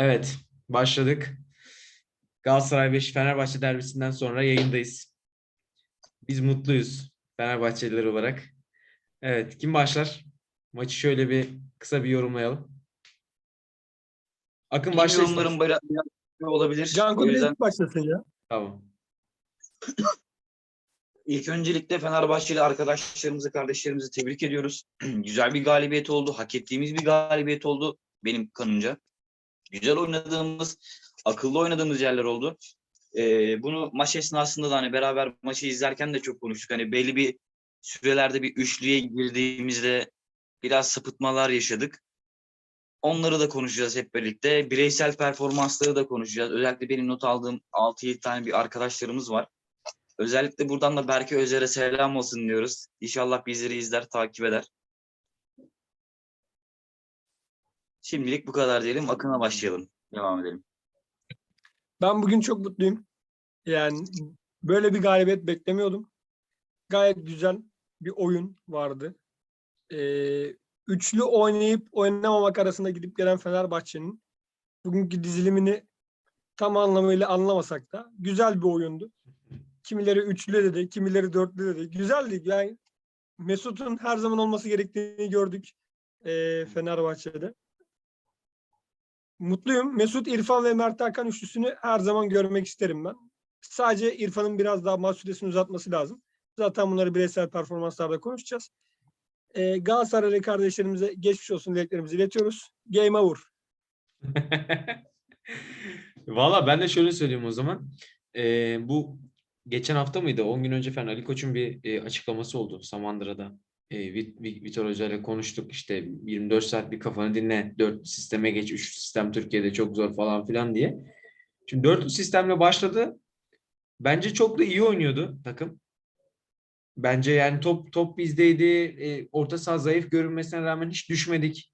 Evet, başladık. Galatasaray Beş Fenerbahçe derbisinden sonra yayındayız. Biz mutluyuz Fenerbahçeliler olarak. Evet, kim başlar? Maçı şöyle bir kısa bir yorumlayalım. Akın başla yorumlarım istersen. böyle olabilir. Can o yüzden ilk başlasın ya. Tamam. ilk öncelikle Fenerbahçeli arkadaşlarımızı, kardeşlerimizi tebrik ediyoruz. Güzel bir galibiyet oldu. Hak ettiğimiz bir galibiyet oldu benim kanımca. Güzel oynadığımız, akıllı oynadığımız yerler oldu. Ee, bunu maç esnasında da hani beraber maçı izlerken de çok konuştuk. Hani belli bir sürelerde bir üçlüye girdiğimizde biraz sapıtmalar yaşadık. Onları da konuşacağız hep birlikte. Bireysel performansları da konuşacağız. Özellikle benim not aldığım 6-7 tane bir arkadaşlarımız var. Özellikle buradan da Berke Özer'e selam olsun diyoruz. İnşallah bizleri izler, takip eder. Şimdilik bu kadar diyelim. Akın'a başlayalım. Devam edelim. Ben bugün çok mutluyum. Yani böyle bir galibiyet beklemiyordum. Gayet güzel bir oyun vardı. Ee, üçlü oynayıp oynamamak arasında gidip gelen Fenerbahçe'nin bugünkü dizilimini tam anlamıyla anlamasak da güzel bir oyundu. Kimileri üçlü dedi, kimileri dörtlü dedi. Güzeldi. Yani Mesut'un her zaman olması gerektiğini gördük ee, Fenerbahçe'de. Mutluyum. Mesut, İrfan ve Mert Hakan üçlüsünü her zaman görmek isterim ben. Sadece İrfan'ın biraz daha maç süresini uzatması lazım. Zaten bunları bireysel performanslarda konuşacağız. Ee, Galatasaraylı kardeşlerimize geçmiş olsun dileklerimizi iletiyoruz. Game over. Valla ben de şöyle söyleyeyim o zaman. Ee, bu geçen hafta mıydı? 10 gün önce falan Ali Koç'un bir e, açıklaması oldu Samandıra'da. E, Vit- Vi- Vitor Hoca ile konuştuk. İşte 24 saat bir kafanı dinle. 4 sisteme geç. 3 sistem Türkiye'de çok zor falan filan diye. Şimdi 4 sistemle başladı. Bence çok da iyi oynuyordu takım. Bence yani top top bizdeydi. E, orta saha zayıf görünmesine rağmen hiç düşmedik.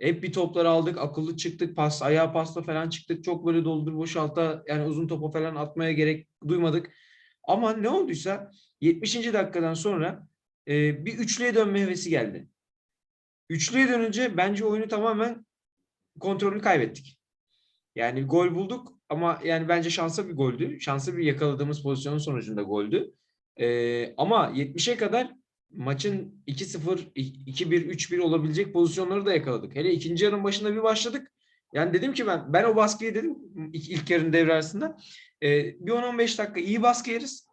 Hep bir toplar aldık, akıllı çıktık, pas, ayağa pasla falan çıktık. Çok böyle doldur boşalta yani uzun topa falan atmaya gerek duymadık. Ama ne olduysa 70. dakikadan sonra e, bir üçlüye dönme hevesi geldi. Üçlüye dönünce bence oyunu tamamen kontrolünü kaybettik. Yani gol bulduk ama yani bence şansa bir goldü. Şansa bir yakaladığımız pozisyonun sonucunda goldü. E, ama 70'e kadar maçın 2-0, 2-1, 3-1 olabilecek pozisyonları da yakaladık. Hele ikinci yarının başında bir başladık. Yani dedim ki ben ben o baskıyı dedim ilk, ilk yarının devre arasında. Ee, bir 10-15 dakika iyi baskı yeriz.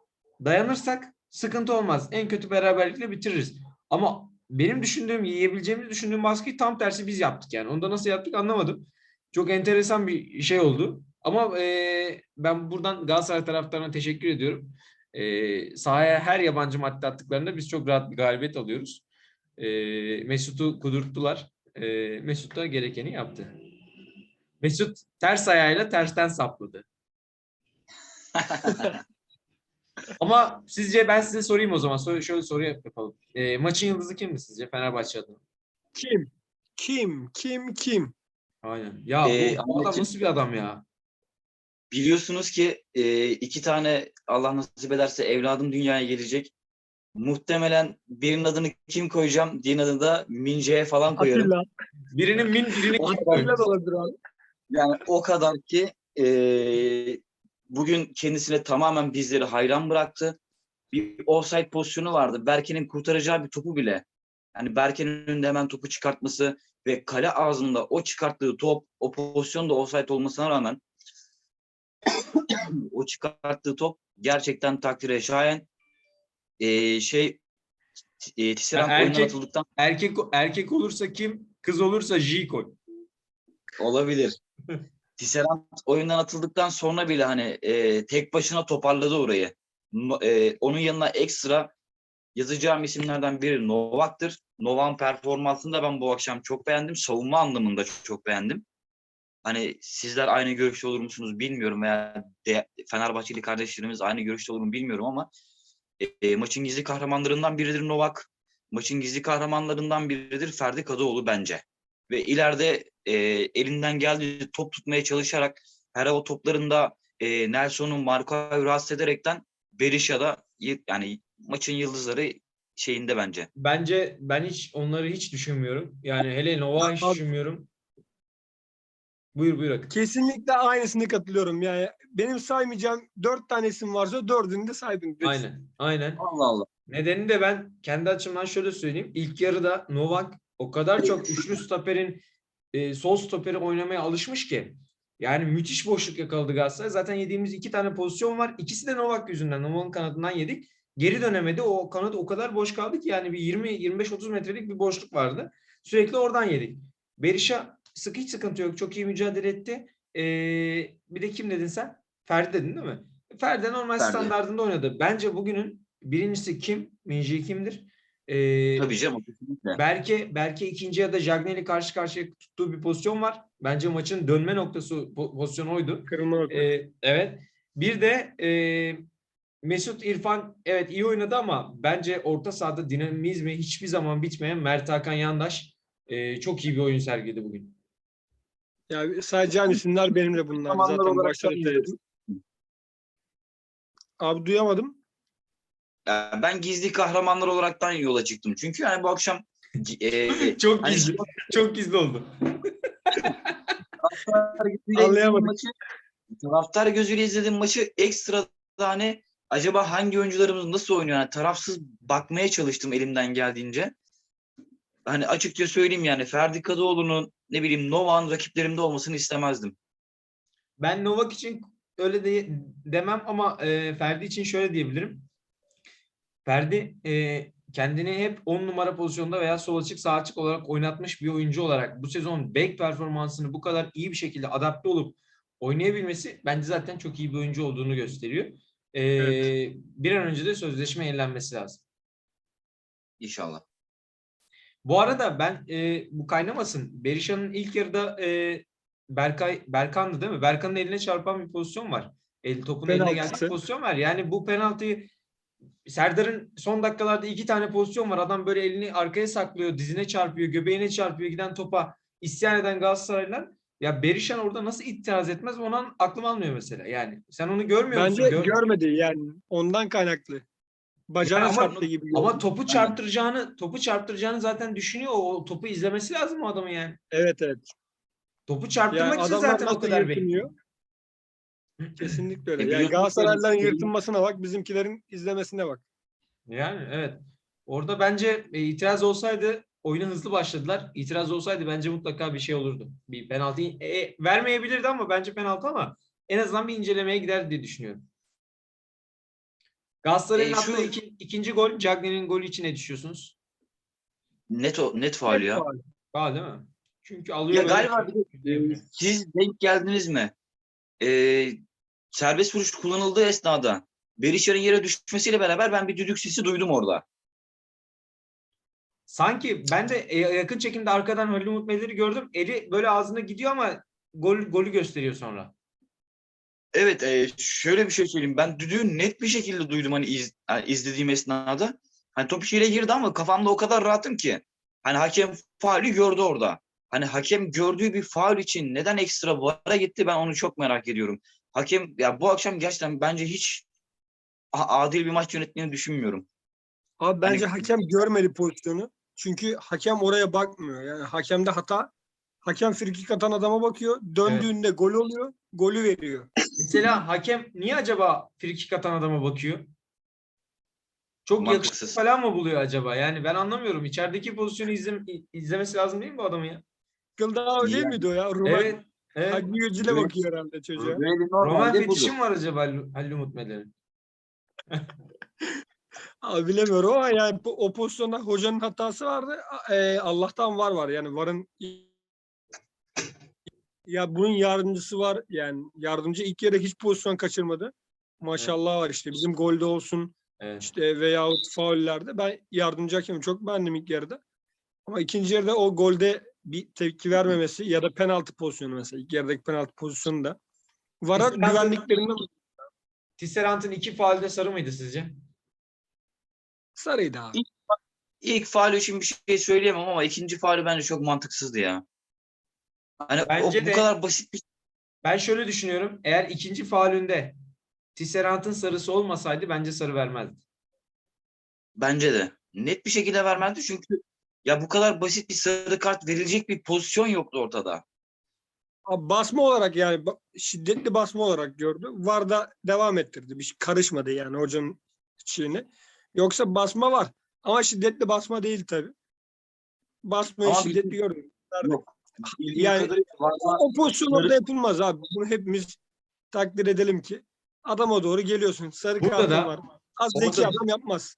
Dayanırsak sıkıntı olmaz. En kötü beraberlikle bitiririz. Ama benim düşündüğüm, yiyebileceğimizi düşündüğüm baskıyı tam tersi biz yaptık yani. Onu da nasıl yaptık anlamadım. Çok enteresan bir şey oldu. Ama e, ben buradan Galatasaray taraftarına teşekkür ediyorum. E, sahaya her yabancı madde attıklarında biz çok rahat bir galibiyet alıyoruz. E, Mesut'u kudurttular. E, Mesut da gerekeni yaptı. Mesut ters ayağıyla tersten sapladı. Ama sizce ben size sorayım o zaman. Sor- Şöyle soru yapalım. E, maçın yıldızı kimdi sizce Fenerbahçe adına? Kim? Kim? Kim? Kim? Aynen. Ya Ee, bu, bu adam Ahmetciğim- nasıl bir adam ya? Biliyorsunuz ki e, iki tane Allah nasip ederse evladım dünyaya gelecek. Muhtemelen birinin adını kim koyacağım, diğerinin adını da Mince'ye falan koyarım. Atilla. Birinin min, birinin kim Atilla da olabilir abi. Yani o kadar ki e, bugün kendisine tamamen bizleri hayran bıraktı. Bir offside pozisyonu vardı. Berke'nin kurtaracağı bir topu bile. Yani Berke'nin önünde hemen topu çıkartması ve kale ağzında o çıkarttığı top, o pozisyonda offside olmasına rağmen o çıkarttığı top gerçekten takdire şayan. E, şey e, Tisserand oyundan erkek- atıldıktan Erkek erkek olursa kim? Kız olursa J koy. Olabilir. Tisserand oyundan atıldıktan sonra bile hani e, tek başına toparladı orayı. No- e, onun yanına ekstra yazacağım isimlerden biri Novak'tır. Novak'ın performansını da ben bu akşam çok beğendim. Savunma anlamında çok beğendim. Hani sizler aynı görüşte olur musunuz bilmiyorum veya Fenerbahçeli kardeşlerimiz aynı görüşte olur mu bilmiyorum ama e, e, maçın gizli kahramanlarından biridir Novak. Maçın gizli kahramanlarından biridir Ferdi Kadıoğlu bence ve ileride e, elinden geldiği top tutmaya çalışarak her o toplarında e, Nelson'un Marco'yu rahatsız ederekten Berisha'da yani maçın yıldızları şeyinde bence. Bence ben hiç onları hiç düşünmüyorum. Yani hele Nova hiç düşünmüyorum. Buyur buyur Akın. Kesinlikle aynısını katılıyorum. Yani benim saymayacağım dört tane isim varsa dördünü de saydın. direkt. Aynen. Aynen. Allah Allah. Nedeni de ben kendi açımdan şöyle söyleyeyim. İlk yarıda Novak o kadar çok üçlü stoperin e, sol stoperi oynamaya alışmış ki. Yani müthiş boşluk yakaladı Galatasaray. Zaten yediğimiz iki tane pozisyon var. İkisi de Novak yüzünden. Novak'ın kanadından yedik. Geri dönemedi. O kanat o kadar boş kaldı ki yani bir 20-25-30 metrelik bir boşluk vardı. Sürekli oradan yedik. Berisha sık hiç sıkıntı yok. Çok iyi mücadele etti. Ee, bir de kim dedin sen? Ferdi dedin değil mi? Ferdi normal Ferdi. standartında oynadı. Bence bugünün birincisi kim? Minji kimdir? Ee, Tabii canım. Kesinlikle. Belki belki ikinci ya da Jagnel'i karşı karşıya tuttuğu bir pozisyon var. Bence maçın dönme noktası po- pozisyonu oydu. Kırılma nokta. Ee, evet. Bir de e, Mesut İrfan evet iyi oynadı ama bence orta sahada dinamizmi hiçbir zaman bitmeyen Mert Hakan Yandaş e, çok iyi bir oyun sergiledi bugün. Yani sayacağım isimler benim de bunlar. Zaten başta. Abi duyamadım. Ben gizli kahramanlar olaraktan yola çıktım. Çünkü yani bu akşam e, Çok Hani- gizli. çok gizli oldu. taraftar gözüyle izlediğim Anlayamadık. maçı, taraftar gözüyle izlediğim maçı ekstra hani acaba hangi oyuncularımız nasıl oynuyor? Yani tarafsız bakmaya çalıştım elimden geldiğince. Hani açıkça söyleyeyim yani Ferdi Kadıoğlu'nun ne bileyim Novak'ın rakiplerimde olmasını istemezdim. Ben Novak için öyle de demem ama e, Ferdi için şöyle diyebilirim. Ferdi e, kendini hep 10 numara pozisyonda veya sol açık sağ açık olarak oynatmış bir oyuncu olarak bu sezon bek performansını bu kadar iyi bir şekilde adapte olup oynayabilmesi bence zaten çok iyi bir oyuncu olduğunu gösteriyor. E, Evet. Bir an önce de sözleşme yenilenmesi lazım. İnşallah. Bu arada ben e, bu kaynamasın. Berisha'nın ilk yarıda e, Berkay Berkan'dı değil mi? Berkan'ın eline çarpan bir pozisyon var. El topun eline geldiği pozisyon var. Yani bu penaltıyı Serdar'ın son dakikalarda iki tane pozisyon var. Adam böyle elini arkaya saklıyor, dizine çarpıyor, göbeğine çarpıyor, giden topa isyan eden Galatasaraylılar. Ya Berishan orada nasıl itiraz etmez ona aklım almıyor mesela. Yani sen onu görmüyor Bence musun? Gör- görmedi yani. Ondan kaynaklı. Bacağına ama- çarptı gibi. Ama topu çarptıracağını, topu çarptıracağını zaten düşünüyor. O topu izlemesi lazım o adamın yani. Evet evet. Topu Yani çarptırmak için adamlar zaten o kadar bekliyor. Kesinlikle öyle. E, Yani benim- yırtınmasına bak, bizimkilerin izlemesine bak. Yani evet. Orada bence e, itiraz olsaydı oyuna hızlı başladılar. İtiraz olsaydı bence mutlaka bir şey olurdu. Bir penaltı e, vermeyebilirdi ama bence penaltı ama en azından bir incelemeye gider diye düşünüyorum. Galatasaray'ın E, şu- attığı iki- ikinci gol, Cagney'in golü için ne düşünüyorsunuz? Net o, net faul ya. Faul. Var değil mi? Çünkü alıyor. Ya galiba e, siz denk geldiniz mi? Ee, serbest vuruş kullanıldığı esnada Berisha'nın yere düşmesiyle beraber ben bir düdük sesi duydum orada. Sanki ben de e, yakın çekimde arkadan Halil Umut Meler'i gördüm. Eli böyle ağzına gidiyor ama gol golü gösteriyor sonra. Evet, e, şöyle bir şey söyleyeyim. Ben düdüğü net bir şekilde duydum hani iz- yani izlediğim esnada. Hani top içeriye girdi ama kafamda o kadar rahatım ki. Hani hakem faulü gördü orada. Hani hakem gördüğü bir faul için neden ekstra VAR'a gitti ben onu çok merak ediyorum. Hakem ya bu akşam gerçekten bence hiç adil bir maç yönettiğini düşünmüyorum. Abi bence Hani- hakem görmedi pozisyonu. Çünkü hakem oraya bakmıyor. Yani hakemde hata. Hakem frikik atan adama bakıyor. Döndüğünde gol oluyor. Golü veriyor. Mesela hakem niye acaba frikik atan adama bakıyor? Çok yakışıklı Mantıksız. falan mı buluyor acaba? Yani ben anlamıyorum. İçerideki pozisyonu izlem izlemesi lazım değil mi bu adamın ya? Kıldağ değil Yani. miydi o ya? Rumen Evet. Evet. Hacı Evet. bakıyor herhalde çocuğa. Böyle Roman normalde budur. fetişi mi var acaba Halil Halil Umut Meler'in? Abi bilemiyorum ama yani bu- o pozisyonda hocanın hatası vardı. Ee, Allah'tan var var. Yani varın ya bunun yardımcısı var. Yani yardımcı ilk yarıda hiç pozisyon kaçırmadı. Maşallah var işte. Bizim golde olsun Evet. işte veyahut faullerde. Ben yardımcı hakemi çok beğendim ilk yarıda. Ama ikinci yarıda o golde bir tepki vermemesi ya da penaltı pozisyonu mesela. ilk yarıdaki penaltı pozisyonu da. Vara güvenliklerinden Tisserant'ın iki faalde sarı mıydı sizce? sarıydı abi. İlk faul için bir şey söyleyemem ama ikinci faul bence çok mantıksızdı ya. Hani o, Bence bu de- kadar basit bir Ben şöyle düşünüyorum. Eğer ikinci faulünde Tisserant'ın sarısı olmasaydı bence sarı vermezdi. bence de. Net bir şekilde vermezdi çünkü ya bu kadar basit bir sarı kart verilecek bir pozisyon yoktu ortada. Abi basma olarak yani şiddetli basma olarak gördü. Var da devam ettirdi. Bir şey karışmadı yani hocanın şeyine. Yoksa basma var. Ama şiddetli basma değil tabii. Basmayı Ama şiddetli gördüm. Yok. Yani- varsa- O pozisyon orada yapılmaz abi. Bunu hepimiz takdir edelim ki adama doğru geliyorsun. Sarı da- var. Az zeki da- adam yapmaz.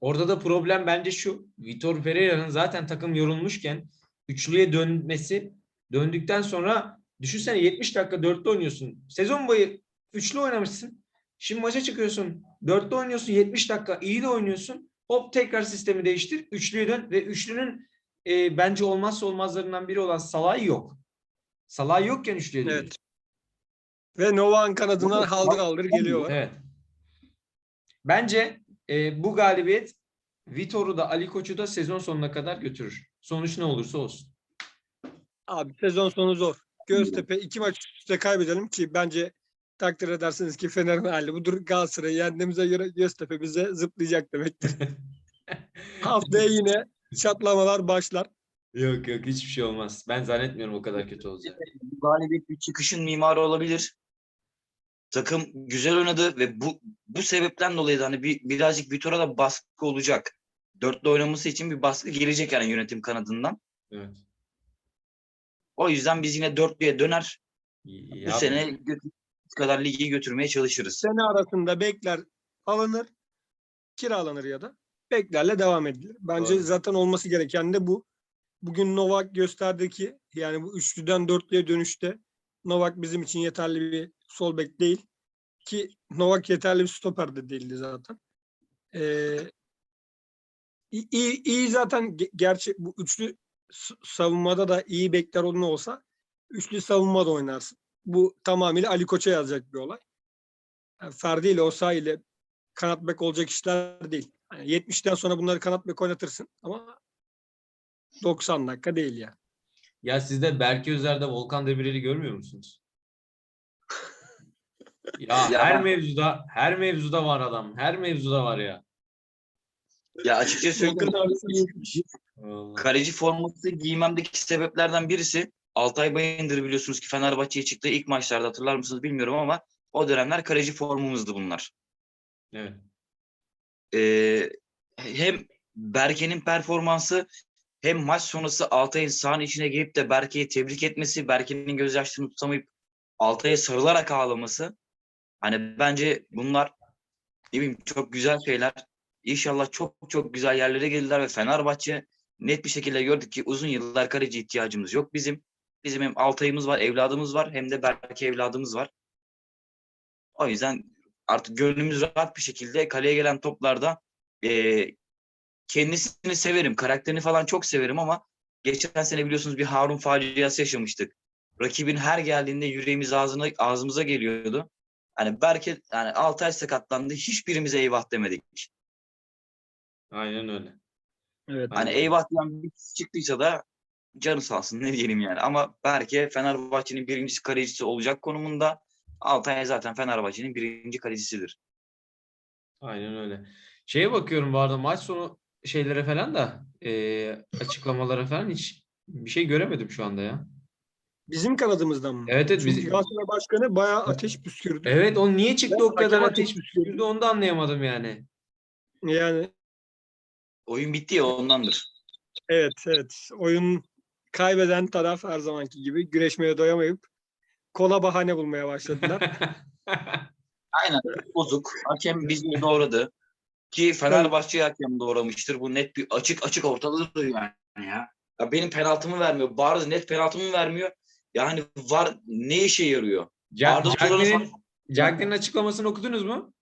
Orada da problem bence şu. Vitor Pereira'nın zaten takım yorulmuşken üçlüye dönmesi döndükten sonra düşünsene 70 dakika dörtte oynuyorsun. Sezon boyu üçlü oynamışsın. Şimdi maça çıkıyorsun. Dörtte oynuyorsun 70 dakika iyi de oynuyorsun. Hop tekrar sistemi değiştir. Üçlüye dön ve üçlünün e, bence olmazsa olmazlarından biri olan Salah yok. Salah yokken üçlüye dönüyor. Evet. Ve Novak'ın kanadından haldır haldır geliyor. Evet. Bence e, bu galibiyet Vitor'u da Ali Koç'u da sezon sonuna kadar götürür. Sonuç ne olursa olsun. Abi sezon sonu zor. Göztepe iki maç üst üste kaybedelim ki bence takdir edersiniz ki Fener'in hali budur. Galatasaray'ı yendiğimize göre Göztepe bize zıplayacak demektir. Haftaya yine çatlamalar başlar. yok yok hiçbir şey olmaz. Ben zannetmiyorum o kadar kötü olacak. bu galibiyet bir çıkışın mimarı olabilir. Takım güzel oynadı ve bu bu sebepten dolayı da hani bir, birazcık Vitor'a da baskı olacak. Dörtlü oynaması için bir baskı gelecek yani yönetim kanadından. Evet. O yüzden biz yine dörtlüye döner. Ya, Bu sene kadar ligi götürmeye çalışırız. Sene arasında bekler alınır, kiralanır ya da beklerle devam edilir. Bence Doğru. zaten olması gereken de bu. Bugün Novak gösterdi ki yani bu üçlüden dörtlüye dönüşte Novak bizim için yeterli bir sol bek değil. Ki Novak yeterli bir stoper de değildi zaten. Ee, iyi, iyi, zaten ge- gerçi bu üçlü savunmada da iyi bekler onun olsa üçlü savunmada oynarsın. Bu tamamıyla Ali Koç'a yazacak bir olay. Yani Ferdi ile Osa ile kanat bek olacak işler değil. Yani 70'ten sonra bunları kanat bek oynatırsın ama 90 dakika değil yani. ya siz de Berke Özer'de Volkan Demirel'i görmüyor musunuz? ya, Ya her ben- mevzuda her mevzuda var adam. Her mevzuda var ya. Ya açıkça söyleyeyim. Kaleci forması giymemdeki sebeplerden birisi Altay Bayındır biliyorsunuz ki Fenerbahçe'ye çıktığı ilk maçlarda hatırlar mısınız bilmiyorum ama o dönemler kaleci formumuzdu bunlar. Evet. Ee, hem Berke'nin performansı hem maç sonrası Altay'ın sahanın içine girip de Berke'yi tebrik etmesi, Berke'nin gözyaşlarını tutamayıp Altay'a sarılarak ağlaması. Hani bence bunlar ne bileyim çok güzel şeyler. İnşallah çok çok güzel yerlere gelirler ve Fenerbahçe net bir şekilde gördük ki uzun yıllar kaleci ihtiyacımız yok bizim. Bizim hem Altay'ımız var, evladımız var hem de Berke evladımız var. O yüzden artık gönlümüz rahat bir şekilde kaleye gelen toplarda eee, kendisini severim. Karakterini falan çok severim ama geçen sene biliyorsunuz bir Harun faciası yaşamıştık. Rakibin her geldiğinde yüreğimiz ağzına, ağzımıza geliyordu. Hani Berke yani Altay sakatlandı. Hiçbirimize eyvah demedik. Aynen öyle. Evet. Hani Aynen. eyvah diyen bir kişi çıktıysa da canı sağ olsun ne diyelim yani. Ama Berke Fenerbahçe'nin birinci kalecisi olacak konumunda. Altay zaten Fenerbahçe'nin birinci kalecisidir. Aynen öyle. Şeye bakıyorum bu arada maç sonu şeylere falan da eee, açıklamalara falan hiç bir şey göremedim şu anda ya. Bizim kanadımızdan mı? Evet evet Çünkü biz, Galatasaray Başkanı bayağı ateş püskürdü. evet o niye çıktı Ben o kadar ateş püskürdü onu da anlayamadım yani. Yani Oyun bitti ya ondandır. evet evet. Oyun kaybeden taraf her zamanki gibi güreşmeye doyamayıp kola bahane bulmaya başladılar. Aynen bozuk. Hakem bizi doğradı. Ki Fenerbahçe hakem doğramıştır. Bu net bir açık açık ortalıdır yani ya. ya. Benim penaltımı vermiyor. Bariz net penaltımı vermiyor. Yani var ne işe yarıyor? Arda Cagney'in açıklamasını okudunuz mu?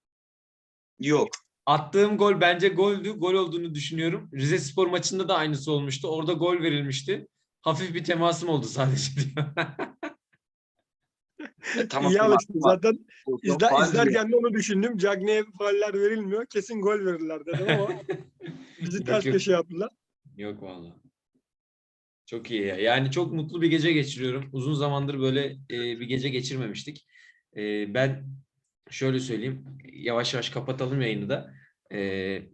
Yok. Attığım gol bence goldü. Gol olduğunu düşünüyorum. Rize Spor maçında da aynısı olmuştu. Orada gol verilmişti. Hafif bir temasım oldu sadece diyor. E, tamam, İyi alıştım. var. Zaten Yok, izlerken de onu düşündüm. Cagney'e fauller verilmiyor. Kesin gol verirler dedim ama bizi Yok, ters yok. köşe yaptılar. Yok vallahi. Çok iyi ya. Yani çok mutlu bir gece geçiriyorum. Uzun zamandır böyle e, bir gece geçirmemiştik. E, ben şöyle söyleyeyim. Yavaş yavaş kapatalım yayını da. E,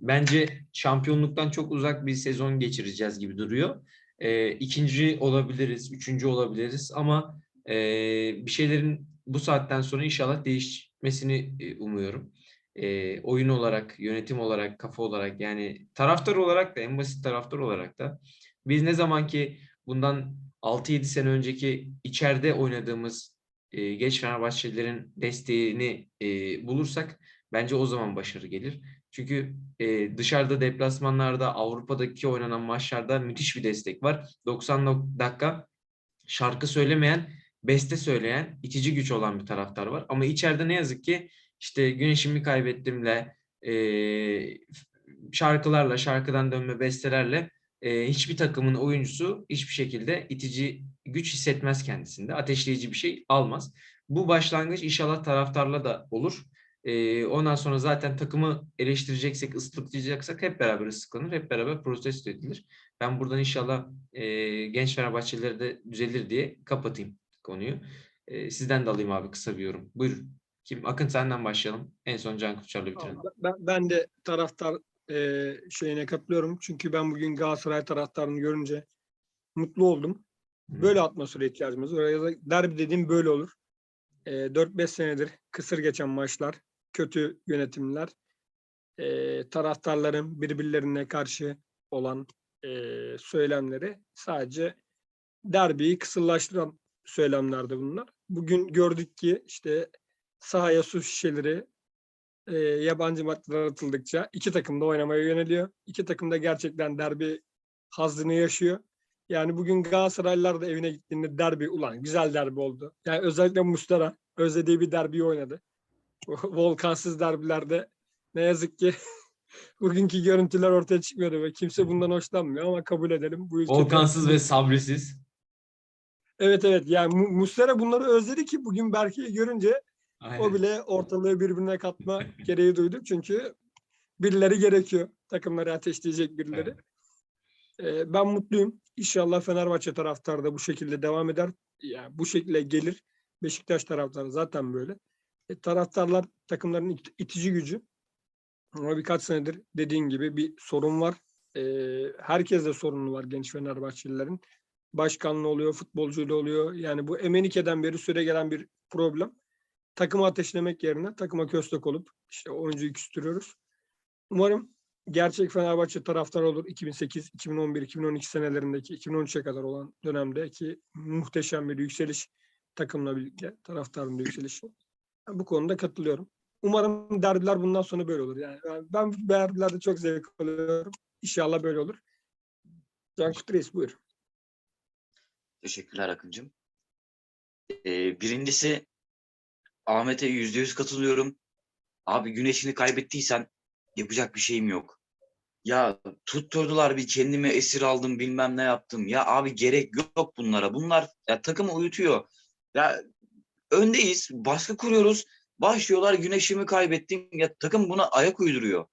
bence şampiyonluktan çok uzak bir sezon geçireceğiz gibi duruyor. E, ikinci olabiliriz, üçüncü olabiliriz ama Ee, bir şeylerin bu saatten sonra inşallah değişmesini e, umuyorum. Ee, oyun olarak, yönetim olarak, kafa olarak yani taraftar olarak da en basit taraftar olarak da biz ne zaman ki bundan 6-7 sene önceki içeride oynadığımız e, genç Fenerbahçelilerin desteğini e, bulursak bence o zaman başarı gelir. Çünkü e, dışarıda deplasmanlarda Avrupa'daki oynanan maçlarda müthiş bir destek var. 90 dakika şarkı söylemeyen, beste söyleyen, itici güç olan bir taraftar var. Ama içeride ne yazık ki işte güneşimi kaybettimle e, şarkılarla, şarkıdan dönme bestelerle e, hiçbir takımın oyuncusu hiçbir şekilde itici güç hissetmez kendisinde. Ateşleyici bir şey almaz. Bu başlangıç inşallah taraftarla da olur. E, ondan sonra zaten takımı eleştireceksek, ıslıklayacaksak hep beraber ıslıklanır, hep beraber protesto edilir. Ben buradan inşallah e, genç Fenerbahçelileri de düzelir diye kapatayım konuyu. E, sizden de alayım abi kısa bir yorum. Buyurun. Kim? Akın senden başlayalım. En son Can Kutçar'la bitirelim. Ben, ben de taraftar e, şeyine katılıyorum. Çünkü ben bugün Galatasaray taraftarını görünce mutlu oldum. Böyle atmosfere ihtiyacımız var. Ya da derbi dediğim böyle olur. E, 4-5 senedir kısır geçen maçlar, kötü yönetimler, e, taraftarların birbirlerine karşı olan e, söylemleri sadece derbiyi kısırlaştıran söylemlerdi bunlar. Bugün gördük ki işte sahaya su şişeleri e, yabancı maçlar atıldıkça iki takım da oynamaya yöneliyor. İki takım da gerçekten derbi hazzını yaşıyor. Yani bugün Galatasaraylılar da evine gittiğinde derbi ulan güzel derbi oldu. Yani özellikle Mustara özlediği bir derbiyi oynadı. Volkansız derbilerde ne yazık ki bugünkü görüntüler ortaya çıkmıyordu ve kimse bundan hoşlanmıyor ama kabul edelim. Bu ülkede- Volkansız ve sabrisiz. Evet evet yani Mu- Muslera bunları özledi ki bugün Berke'yi görünce Aynen. o bile ortalığı birbirine katma gereği duydu. Çünkü birileri gerekiyor. Takımları ateşleyecek birileri. Ee, ben mutluyum. İnşallah Fenerbahçe taraftarı da bu şekilde devam eder. Yani bu şekilde gelir. Beşiktaş taraftarı zaten böyle. E, taraftarlar takımların it- itici gücü. Ama birkaç senedir dediğin gibi bir sorun var. Ee, herkes de sorunu var genç Fenerbahçelilerin. Başkanlı oluyor, futbolcuyla oluyor. Yani bu Emenike'den beri süre gelen bir problem. Takımı ateşlemek yerine takıma köstek olup işte oyuncuyu küstürüyoruz. Umarım gerçek Fenerbahçe taraftar olur 2008, 2011, 2012 senelerindeki 2013'e kadar olan dönemdeki muhteşem bir yükseliş takımla birlikte taraftarın da yükselişi. Ben bu konuda katılıyorum. Umarım derbiler bundan sonra böyle olur. Yani ben- derbilerde çok zevk alıyorum. İnşallah böyle olur. Can Kutres buyur. Teşekkürler Akıncım. Ee, birincisi Ahmet'e yüzde yüz katılıyorum. Abi güneşini kaybettiysen yapacak bir şeyim yok. Ya tutturdular bir kendime esir aldım bilmem ne yaptım. Ya abi gerek yok bunlara. Bunlar ya, takımı uyutuyor. Ya öndeyiz, baskı kuruyoruz. Başlıyorlar güneşimi kaybettim. Ya takım buna ayak uyduruyor.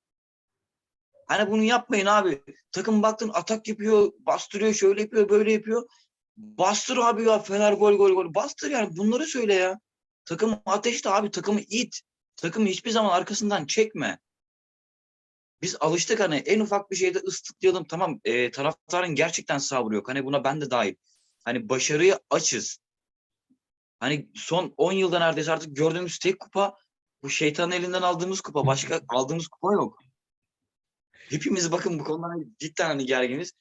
Hani bunu yapmayın abi. Takım baktın atak yapıyor, bastırıyor, şöyle yapıyor, böyle yapıyor. Bastır abi ya Fener gol gol gol. Bastır yani bunları söyle ya. Takımı ateşle abi takımı it. Takımı hiçbir zaman arkasından çekme. Biz alıştık hani en ufak bir şeyde ıslıklayalım. Tamam e, taraftarın gerçekten sabrı yok. Hani buna ben de dahil. Hani başarıyı açız. Hani son 10 yılda neredeyse artık gördüğümüz tek kupa bu şeytanın elinden aldığımız kupa. Başka aldığımız kupa yok. Hepimiz bakın bu konuda cidden hani gerginiz.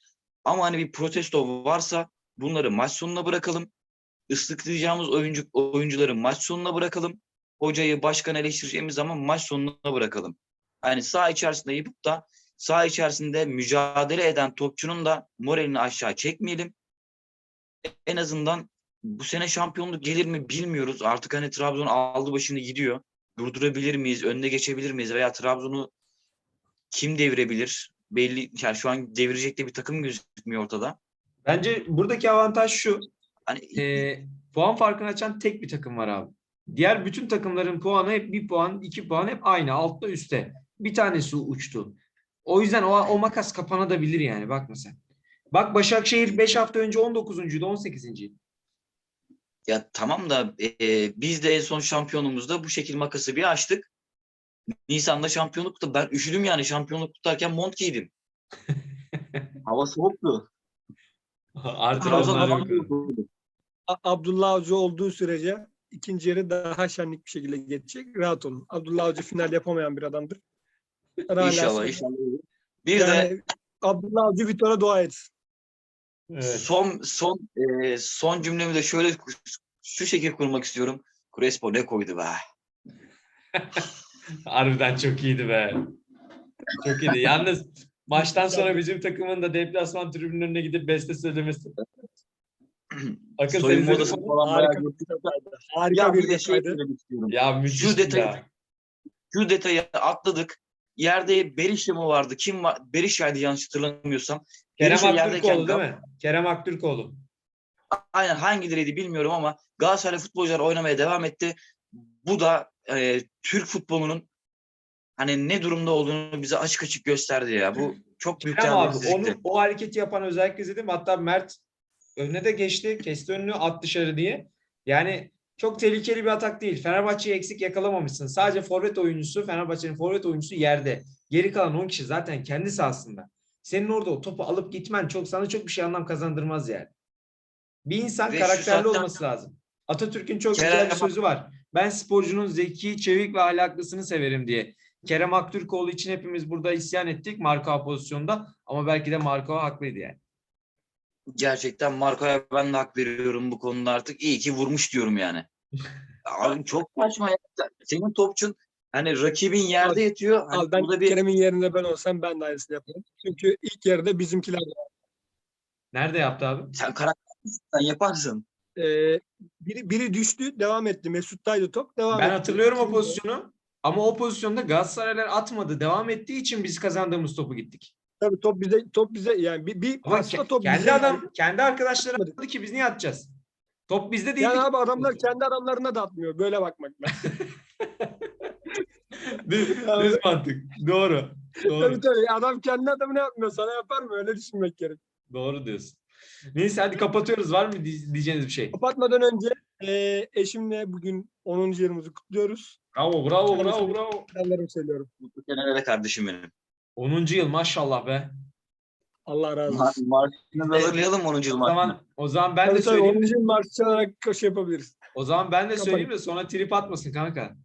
Ama hani bir protesto varsa bunları maç sonuna bırakalım. Islıklayacağımız oyuncu, oyuncuları maç sonuna bırakalım. Hocayı başkan eleştireceğimiz zaman maç sonuna bırakalım. Yani saha içerisinde yapıp da saha içerisinde mücadele eden topçunun da moralini aşağı çekmeyelim. En azından bu sene şampiyonluk gelir mi bilmiyoruz. Artık hani Trabzon aldı başını gidiyor. Durdurabilir miyiz? Önüne geçebilir miyiz? Veya Trabzon'u kim devirebilir? Belli yani şu an devirecek de bir takım gözükmüyor ortada. Bence buradaki avantaj şu. Hani e, puan farkını açan tek bir takım var abi. Diğer bütün takımların puanı hep bir puan, iki puan hep aynı. Altta üstte. Bir tanesi uçtu. O yüzden o, o makas kapanabilir yani. Bakma sen. Bak Başakşehir 5 hafta önce 19.'uydu 18. Ya tamam da e, biz de en son şampiyonumuzda bu şekil makası bir açtık. Nisan'da şampiyonlukta ben üşüdüm yani şampiyonluk tutarken mont giydim. Hava soğuktu. Artı Trabzon onlar yok. Abdullah Avcı olduğu sürece ikinci yarı daha şenlik bir şekilde geçecek. Rahat olun. Abdullah Avcı final yapamayan bir adamdır. Hala İnşallah inşallah. Bir de Yani Abdullah Avcı Vitor'a dua etsin. Evet. son son e, son cümlemi de şöyle şu şekilde kurmak istiyorum. Crespo ne koydu be? Harbiden çok iyiydi be. Çok iyiydi. Yalnız maçtan sonra bizim takımın da deplasman tribünün önüne gidip beste söylemesi. Akın Soyunma odası mi? falan Harika. Harika Ya bir bir de şey istiyorum. Ya müthiş Şu detayı- ya. Şu detayı atladık. Yerde Berisha mı vardı? Kim var? Berisha'ydı yanlış hatırlamıyorsam. Kerem Berisha Aktürkoğlu değil mi? Kerem Aktürkoğlu. Aynen hangileriydi bilmiyorum ama Galatasaray futbolcular oynamaya devam etti. Bu da e, Türk futbolunun hani ne durumda olduğunu bize açık açık gösterdi ya. Bu çok büyük Kerem abi onu, o hareketi yapan özellikle izledim. Hatta Mert önüne de geçti. Kesti önünü at dışarı diye. Yani çok tehlikeli bir atak değil. Fenerbahçe'yi eksik yakalamamışsın. Sadece forvet oyuncusu, Fenerbahçe'nin forvet oyuncusu yerde. Geri kalan 10 kişi zaten kendi sahasında. Senin orada o topu alıp gitmen çok sana çok bir şey anlam kazandırmaz yani. Bir insan Ve karakterli saatten- olması lazım. Atatürk'ün çok Kerem- güzel bir sözü var. Ben sporcunun zeki, çevik ve ahlaklısını severim diye. Kerem Aktürkoğlu için hepimiz burada isyan ettik Marka pozisyonda ama belki de Marka haklıydı yani. Gerçekten Marco'ya ben de hak veriyorum bu konuda artık. İyi ki vurmuş diyorum yani. Abi çok saçma ya. Senin topçun hani rakibin yerde yatıyor. Hani Al ben burada bir Kerem'in yerinde ben olsam ben de aynısını yaparım. Çünkü ilk yarıda bizimkiler Nerede yaptı abi? sen karakterlisin, sen yaparsın. e, biri, biri düştü devam etti. Mesut'taydı top devam Ben etti. hatırlıyorum o pozisyonu. Ama o pozisyonda Galatasaraylar atmadı. Devam ettiği için biz kazandığımız topu gittik. Tabii top bize top bize yani bir, bir Ama top kendi bize adam, kendi arkadaşları atmadı ki biz niye atacağız? Top bizde değil. Yani abi adamlar kendi adamlarına da atmıyor. Böyle bakmak lazım. düz, düz mantık. Doğru. Doğru. tabii tabii. Adam kendi adamına yapmıyor. Sana yapar mı? Öyle düşünmek gerek. Doğru diyorsun. Neyse hadi kapatıyoruz. Var mı diye- diyeceğiniz bir şey? Kapatmadan önce e, eşimle bugün 10. yılımızı kutluyoruz. Bravo, bravo, bravo, bravo. Selamlarımı söylüyorum. Mutlu senelere kardeşim benim. 10. yıl maşallah be. Allah razı olsun. Marşını hazırlayalım 10. yıl O marşını. zaman o zaman ben de Tabii tabii söyleyeyim. 10. yıl marşı çalarak koşu yapabiliriz. O zaman ben de söyleyeyim de sonra trip atmasın kanka.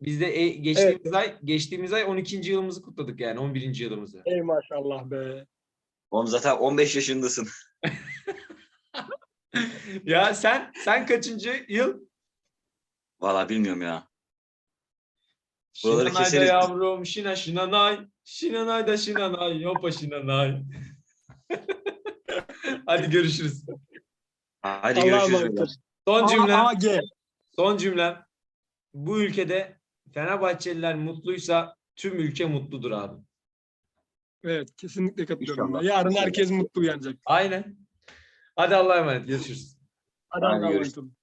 Biz de e, geçtiğimiz ay geçtiğimiz ay 12. yılımızı kutladık yani 11. yılımızı. Ey maşallah be. Oğlum zaten 15 yaşındasın. ya sen sen kaçıncı yıl? Valla bilmiyorum ya. Buraları Şinanay da keseriz. yavrum şina şinanay. Şinanay da şinanay. Yopa şinanay. Hadi görüşürüz. Hadi Allah'a görüşürüz. beyler. Son cümlem. AG. Son cümlem. Bu ülkede Fenerbahçeliler mutluysa tüm ülke mutludur abi. Evet kesinlikle katılıyorum. İnşallah. ben. Yarın herkes mutlu uyanacak. Aynen. Hadi Allah'a emanet. Görüşürüz. Hadi Hadi Allah'a emanet görüşürüz. olun.